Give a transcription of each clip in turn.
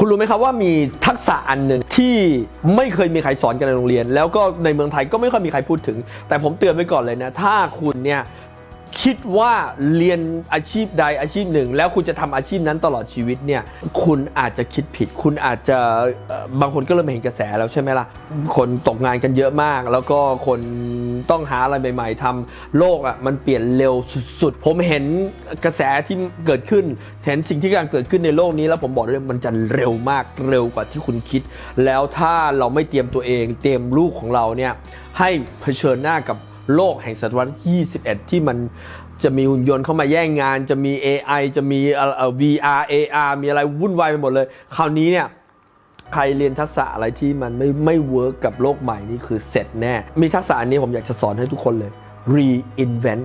คุณรู้ไหมครับว่ามีทักษะอันหนึ่งที่ไม่เคยมีใครสอนกันในโรงเรียน แล้วก็ในเมืองไทยก็ไม่ค่อยมีใครพูดถึง แต่ผมเตือนไว้ก่อนเลยนะ ถ้าคุณเนี่ย คิดว่าเรียนอาชีพใดอาชีพหนึ่ง แล้วคุณจะทำอาชีพนั้นตลอดชีวิตเนี่ยคุณอาจจะคิดผิด คุณอาจจะบางคนก็เริ่มเห็นกระแสแล้วใช่ไหมล่ะ คนตกงานกันเยอะมาก แล้วก็คนต้องหาอะไรใหม่ ๆทำโลกอะมันเปลี่ยนเร็วสุดๆ ผมเห็นกระแสที่เกิดขึ้นเห็นสิ่งที่กำลังเกิดขึ้นในโลกนี้ แล้วผมบอกเลยมันจะเร็วมากเร็วกว่าที่คุณคิด แล้วถ้าเราไม่เตรียมตัวเอง เตรียมลูกของเราเนี่ยให้เผชิญหน้ากับ โลกแห่งศตวรรษที่21 ที่มันจะมีหุ่นยนต์เข้ามาแย่งงาน จะมี AI จะมีเอ่อ VR AR มีอะไรวุ่นวายไปหมดเลย คราวนี้เนี่ยใครเรียนทักษะอะไรที่มันไม่ไม่เวิร์กกับโลกใหม่นี่คือเสร็จแน่ มีทักษะอันนี้ผมอยากจะสอนให้ทุกคนเลย reinvent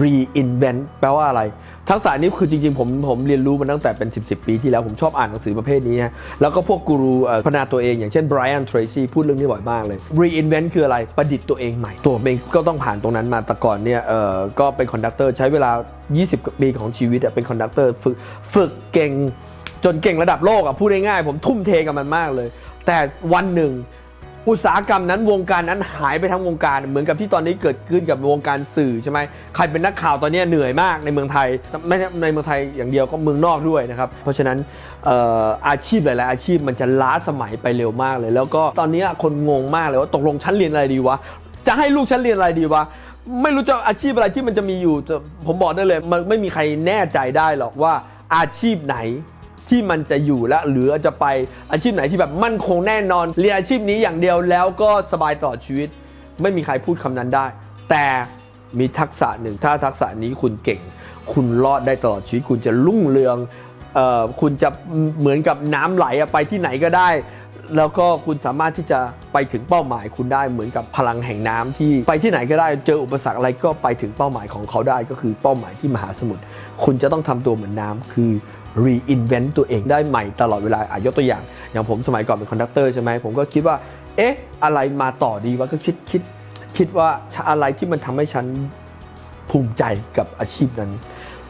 reinvent แปลว่าอะไร ทักษะนี้คือจริงๆ ผมผมเรียนรู้มาตั้งแต่เป็น 10 10ปีที่แล้ว ผมชอบอ่านหนังสือประเภทนี้นะแล้วก็พวกกูรูพัฒนาตัวเองอย่างเช่น Brian Tracy พูดเรื่องนี้บ่อยมากเลย reinvent คืออะไรประดิษฐ์ตัวเองใหม่ ตัวเองก็ต้องผ่านตรงนั้นมาแต่ก่อนเนี่ยเออก็เป็นคอนดักเตอร์ใช้เวลา 20กว่าปีของชีวิตอะเป็นคอนดักเตอร์ฝึกฝึกเก่งจนเก่งระดับโลกอะพูดง่ายๆผมทุ่มเทกับมันมากเลย แต่วันหนึ่ง อุตสาหกรรมนั้นวงการนั้นหายไปทั้งวงการ เหมือนกับที่ตอนนี้เกิดขึ้นกับวงการสื่อใช่ไหมใครเป็นนักข่าวตอนนี้เหนื่อยมากในเมืองไทยไม่ในเมืองไทยอย่างเดียวก็เมืองนอกด้วยนะครับเพราะฉะนั้นอาชีพหลายๆอาชีพมันจะล้าสมัยไปเร็วมากเลย แล้วก็ตอนนี้คนงงมากเลยว่าตกลงชั้นเรียนอะไรดีวะจะให้ลูกชั้นเรียนอะไรดีวะไม่รู้จะอาชีพอะไรที่มันจะมีอยู่ผมบอกได้เลย มันไม่มีใครแน่ใจได้หรอกว่าอาชีพไหน ที่มันจะอยู่และหรือจะไปอาชีพไหนที่แบบมั่นคงแน่นอน เรียนอาชีพนี้อย่างเดียวแล้วก็สบายตลอดชีวิต ไม่มีใครพูดคำนั้นได้ แต่มีทักษะหนึ่งถ้าทักษะนี้คุณเก่ง คุณรอดได้ตลอดชีวิต คุณจะรุ่งเรืองออคุณจะเหมือนกับน้ำไหลไปที่ไหนก็ได้ แล้วก็คุณสามารถที่จะไปถึงเป้าหมายคุณได้เหมือนกับพลังแห่งน้ำที่ไปที่ไหนก็ได้เจออุปสรรคอะไรก็ไปถึงเป้าหมายของเขาได้ก็คือเป้าหมายที่มหาสมุทรคุณจะต้องทำตัวเหมือนน้ำคือ reinvent ตัวเองได้ใหม่ตลอดเวลาอายกตัวอย่าง อย่างผมสมัยก่อนเป็นคอนดักเตอร์ใช่ไหมผมก็คิดว่า เอ๊ะ อะไรมาต่อดีวะก็คิดคิดคิดว่าอะไรที่มันทำให้ฉันภูมิใจกับอาชีพนั้น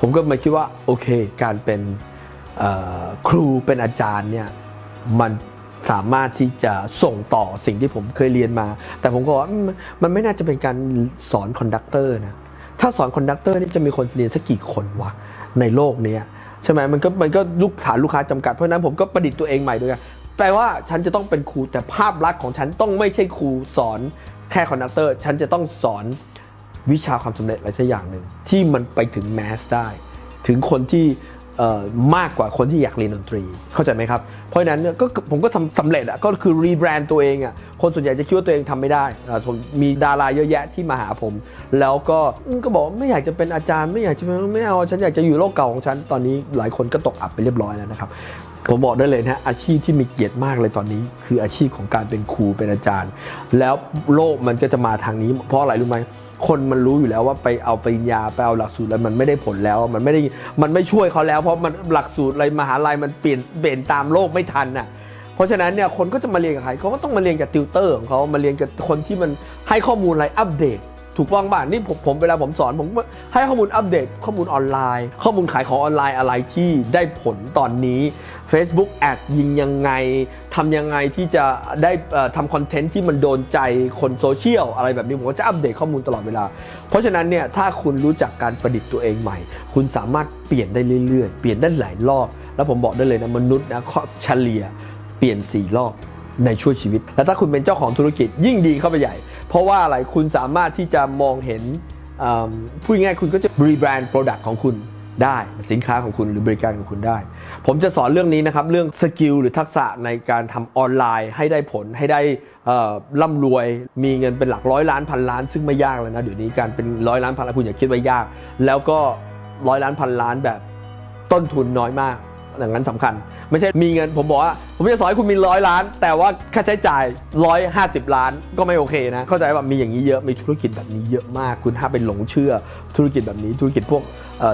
ผมก็มาคิดว่าโอเค การเป็นครูเป็นอาจารย์เนี่ยมันสามารถที่จะส่งต่อสิ่งที่ผมเคยเรียนมา แต่ผมก็ว่ามันไม่น่าจะเป็นการสอนคอนดักเตอร์นะ ถ้าสอนคอนดักเตอร์นี่จะมีคนเรียนสักกี่คนวะในโลกนี้ ใช่ไหมมันก็มันก็ลูกฐานลูกค้าจำกัดเพราะนั้นผมก็ประดิษฐ์ตัวเองใหม่ด้วยกันแปลว่าฉันจะต้องเป็นครูแต่ภาพลักษณ์ของฉันต้องไม่ใช่ครูสอนแค่คอนดักเตอร์ ฉันจะต้องสอนวิชาความสำเร็จอะไรสักอย่างหนึ่งที่มันไปถึงแมสได้ ถึงคนที่ มากกว่าคนที่อยากเรียนดนตรี เข้าใจไหมครับ เพราะฉะนั้นก็ผมก็ทำสำเร็จอะก็คือรีแบรนด์ตัวเองอะคนส่วนใหญ่จะคิดว่าตัวเองทำไม่ได้ผมมีดาราเยอะแยะที่มาหาผม แล้วก็ก็บอกไม่อยากจะเป็นอาจารย์ไม่อยากจะไม่เอาฉันอยากจะอยู่โลกเก่าของฉันตอนนี้หลายคนก็ตกอับไปเรียบร้อยแล้วนะครับผมบอกได้เลยนะอาชีพที่มีเกียรติมากเลยตอนนี้ คืออาชีพของการเป็นครูเป็นอาจารย์ แล้วโลกมันก็จะมาทางนี้ เพราะอะไรรู้ไหม คนมันรู้อยู่แล้วว่าไปเอาปริญญาไปเอาหลักสูตรอะไรมันไม่ได้ผลแล้ว มันไม่ได้มันไม่ช่วยเขาแล้ว เพราะมันหลักสูตรอะไรมหาลัยมันเปลี่ยนเปลี่ยนตามโลกไม่ทันน่ะเพราะฉะนั้นเนี่ยคนก็จะมาเรียนกับใครเขาก็ต้องมาเรียนกับติวเตอร์ของเขามาเรียนกับคนที่มันให้ข้อมูลอะไรอัปเดต ถูกต้องบ้างนี่ผมผมเวลาผมสอน ผมให้ข้อมูลอัปเดตข้อมูลออนไลน์ ข้อมูลขายของออนไลน์อะไรที่ได้ผลตอนนี้ Facebook แอดยิงยังไงทำยังไงที่จะได้ทำคอนเทนต์ที่มันโดนใจคนโซเชียลอะไรแบบนี้ผมก็จะอัปเดตข้อมูลตลอดเวลา เพราะฉะนั้นเนี่ยถ้าคุณรู้จักการประดิษฐ์ตัวเองใหม่ คุณสามารถเปลี่ยนได้เรื่อยๆ เปลี่ยนได้หลายรอบ แล้วผมบอกได้เลยนะมนุษย์นะข้อเฉลี่ยเปลี่ยนสี่รอบในช่วงชีวิต และถ้าคุณเป็นเจ้าของธุรกิจยิ่งดีเข้าไปใหญ่ เพราะว่าอะไรคุณสามารถที่จะมองเห็นพูดง่ายๆคุณก็จะรีแบรนด์โปรดักต์ของคุณได้สินค้าของคุณหรือบริการของคุณได้ ผมจะสอนเรื่องนี้นะครับ เรื่องสกิลหรือทักษะในการทำออนไลน์ให้ได้ผลให้ได้ร่ำรวย มีเงินเป็นหลักร้อยล้านพันล้าน ซึ่งไม่ยากเลยนะเดี๋ยวนี้การเป็นร้อยล้านพันล้านคุณอย่าคิดว่ายาก แล้วก็ร้อยล้านพันล้านแบบต้นทุนน้อยมาก อย่างนั้นสำคัญ ไม่ใช่มีเงินผมบอกว่า ผมจะสอนให้คุณมีร้อยล้าน แต่ว่าค่าใช้จ่ายร้อยห้าสิบล้านก็ไม่โอเคนะ เข้าใจว่ามีอย่างนี้เยอะมีธุรกิจแบบนี้เยอะมาก คุณถ้าไปหลงเชื่อธุรกิจแบบนี้ธุรกิจพวก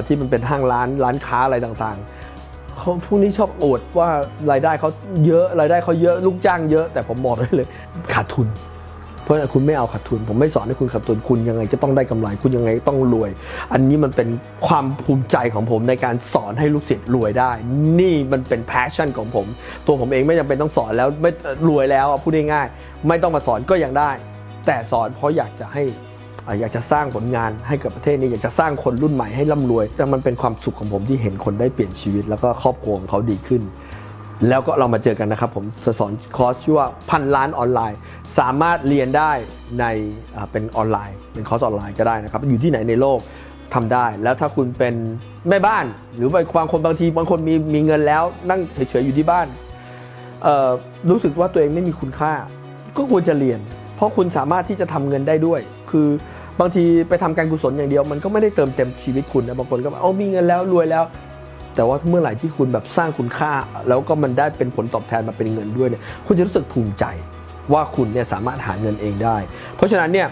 ที่มันเป็นห้างร้านร้านค้าอะไรต่างๆเขาพวกนี้ชอบอวดว่ารายได้เขาเยอะรายได้เขาเยอะลูกจ้างเยอะ แต่ผมบอกได้เลยขาดทุน เพราะฉะนั้นคุณไม่เอาขาดทุน ผมไม่สอนให้คุณขาดทุนคุณยังไงจะต้องได้กำไร คุณยังไงต้องรวย อันนี้มันเป็นความภูมิใจของผมในการสอนให้ลูกศิษย์รวยได้ นี่มันเป็น passion ของผม ตัวผมเองไม่จำเป็นต้องสอนแล้วไม่รวยแล้วพูดง่ายๆไม่ต้องมาสอนก็ยังได้ แต่สอนเพราะอยากจะให้อะอยากจะสร้างผลงานให้กับประเทศนี้อยากจะสร้างคนรุ่นใหม่ให้ร่ำรวยแต่มันเป็นความสุขของผมที่เห็นคนได้เปลี่ยนชีวิต แล้วก็ครอบครัวของเขาดีขึ้น แล้วก็เรามาเจอกันนะครับผมสอนคอร์สชื่อว่าพันล้านออนไลน์ สามารถเรียนได้ในเป็นออนไลน์ เป็นคอร์สออนไลน์ก็ได้นะครับ อยู่ที่ไหนในโลกทำได้ แล้วถ้าคุณเป็นแม่บ้าน หรือบางคนบางทีบางคนมีมีเงินแล้ว นั่งเฉยๆอยู่ที่บ้านรู้สึกว่าตัวเองไม่มีคุณค่า ก็ควรจะเรียน เพราะคุณสามารถที่จะทำเงินได้ด้วย คือบางทีไปทำการกุศลอย่างเดียว มันก็ไม่ได้เติมเต็มชีวิตคุณนะบางคนก็แบบโอ้มีเงินแล้วรวยแล้ว แต่ว่าเมื่อไหร่ที่คุณแบบสร้างคุณค่า แล้วก็มันได้เป็นผลตอบแทนมาเป็นเงินด้วยเนี่ยคุณจะรู้สึกภูมิใจว่าคุณเนี่ยสามารถหาเงินเองได้ เพราะฉะนั้นเนี่ย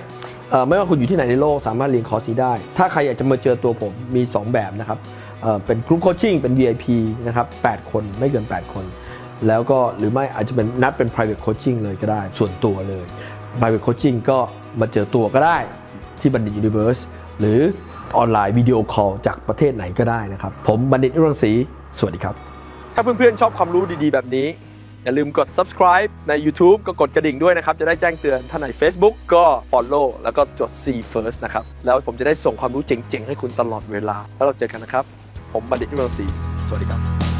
ไม่ว่าคุณอยู่ที่ไหนในโลกสามารถเรียนคอร์สนี้ได้ ถ้าใครอยากจะมาเจอตัวผมมี 2 แบบนะครับเเป็นกลุ่มโคชชิ่งเป็น VIP นะครับ8คนไม่เกิน 8 คน แล้วก็หรือไม่อาจจะเป็นนัดเป็น private coaching เลยก็ได้ ส่วนตัวเลย private coaching ก็มาเจอตัวก็ได้ที่บัณฑิต Universe หรือ ออนไลน์วิดีโอคอลจากประเทศไหนก็ได้นะครับ ผมบัณฑิตนิรังสีสวัสดีครับ ถ้าเพื่อนๆชอบความรู้ดีๆ แบบนี้ อย่าลืมกด subscribe ใน YouTube ก็กดกระดิ่งด้วยนะครับ จะได้แจ้งเตือนถ้าใน Facebook ก็ follow แล้วก็จด see first นะครับ แล้วผมจะได้ส่งความรู้เจ๋งๆ ให้คุณตลอดเวลา แล้วเราเจอกันนะครับ ผมบัณฑิตนิรังสีสวัสดีครับ